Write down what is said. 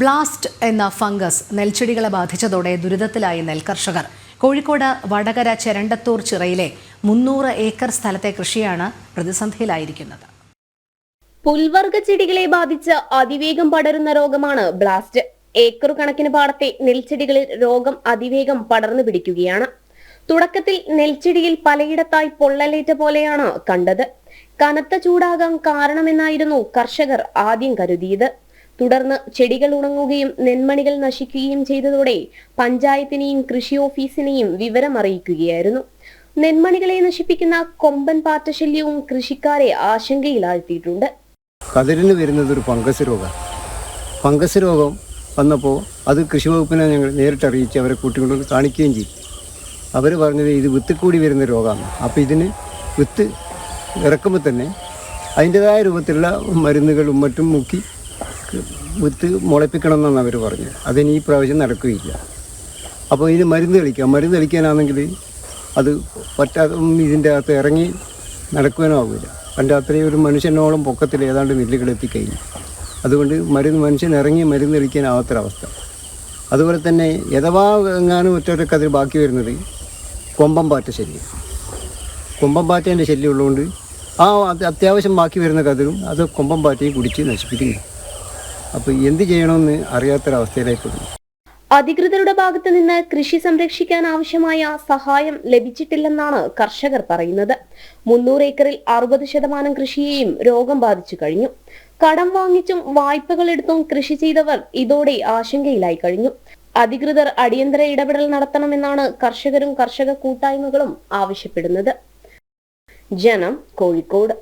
Blast എന്ന fungus നെൽച്ചെടികളെ ബാധിച്ചതോടെ ദുരിതത്തിലായി നെൽകർഷകർ കോഴിക്കോട് വടകര ചെരണ്ടത്തൂർ ചിറയിലെ മുന്നൂറ് ഏക്കർ സ്ഥലത്തെ കൃഷിയാണ് പ്രതിസന്ധിയിലായിരിക്കുന്നത്. പുൽവർഗ ചെടികളെ ബാധിച്ച് അതിവേഗം പടരുന്ന രോഗമാണ് ബ്ലാസ്റ്റ്. ഏക്കർ കണക്കിന് പാടത്തെ നെൽച്ചെടികളിൽ രോഗം അതിവേഗം പടർന്നു പിടിക്കുകയാണ്. തുടക്കത്തിൽ നെൽച്ചെടിയിൽ പലയിടത്തായി പൊള്ളലേറ്റ പോലെയാണ് കണ്ടത്. കനത്ത ചൂടാകാൻ കാരണമെന്നായിരുന്നു കർഷകർ ആദ്യം കരുതിയത്. തുടർന്ന് ചെടികൾ ഉണങ്ങുകയും നെന്മണികൾ നശിക്കുകയും ചെയ്തതോടെ പഞ്ചായത്തിനെയും കൃഷി ഓഫീസിനെയും വിവരം അറിയിക്കുകയായിരുന്നു. നെന്മണികളെ നശിപ്പിക്കുന്ന കൊമ്പൻ പാറ്റശല്യവും കൃഷിക്കാരെ ആശങ്കയിലാഴ്ത്തിയിട്ടുണ്ട്. കതിരിന് വരുന്നത് ഒരു ഫംഗസ് രോഗം. ഫംഗസ് രോഗം വന്നപ്പോൾ അത് കൃഷി വകുപ്പിനെ ഞങ്ങൾ നേരിട്ട് അറിയിച്ച് അവരെ കൂട്ടിക്കൊണ്ട് കാണിക്കുകയും ചെയ്തു. അവർ പറഞ്ഞത് ഇത് വിത്ത് കൂടി വരുന്ന രോഗമാണ്. അപ്പോൾ ഇതിന് വിത്ത് ഇറക്കുമ്പോൾ തന്നെ അതിന്റെതായ രൂപത്തിലുള്ള മരുന്നുകളും മറ്റും മുക്കി വിത്ത് മുളപ്പിക്കണം എന്നാണ് അവർ പറഞ്ഞത്. അതിന് ഈ പ്രാവശ്യം നടക്കുകയില്ല. അപ്പോൾ ഇതിന് മരുന്ന് കളിക്കാം മരുന്ന് കളിക്കാനാണെങ്കിൽ അത് പറ്റാതെ ഇതിന്റെ അകത്ത് ഇറങ്ങി നടക്കുവാനും ആവില്ല. പണ്ട് അത്രയും ഒരു മനുഷ്യനോളം പൊക്കത്തിൽ ഏതാണ്ട് നെല്ലുകൾ എത്തിക്കഴിഞ്ഞു അതുകൊണ്ട് മരുന്ന് മനുഷ്യൻ ഇറങ്ങി മരുന്ന് കളിക്കാനാവാത്തൊരവസ്ഥ അതുപോലെ തന്നെ യഥവാ എങ്ങാനും ഒറ്റൊറ്റക്ക് അതിൽ ബാക്കി വരുന്നത് കൊമ്പം പാറ്റ ശല്യം. കൊമ്പം പാറ്റേന്റെ ശല്യം ഉള്ളതുകൊണ്ട് ആ അത്യാവശ്യം ബാക്കി വരുന്ന കതിരും അത് കൊമ്പം പാറ്റയും കുടിച്ച് നശിപ്പിക്കുന്നു അപ്പോൾ എന്ത് ചെയ്യണമെന്ന് അറിയാത്തൊരവസ്ഥയിലേക്ക് അധികൃതരുടെ ഭാഗത്തു നിന്ന് കൃഷി സംരക്ഷിക്കാൻ ആവശ്യമായ സഹായം ലഭിച്ചിട്ടില്ലെന്നാണ് കർഷകർ പറയുന്നത്. മുന്നൂറ് ഏക്കറിൽ അറുപത് ശതമാനം കൃഷിയെയും രോഗം ബാധിച്ചു കഴിഞ്ഞു. കടം വാങ്ങിച്ചും വായ്പകൾ എടുത്തും കൃഷി ചെയ്തവർ ഇതോടെ ആശങ്കയിലായി കഴിഞ്ഞു. അധികൃതർ അടിയന്തര ഇടപെടൽ നടത്തണമെന്നാണ് കർഷകരും കർഷക കൂട്ടായ്മകളും ആവശ്യപ്പെടുന്നത്. ജനം കോഴിക്കോട്.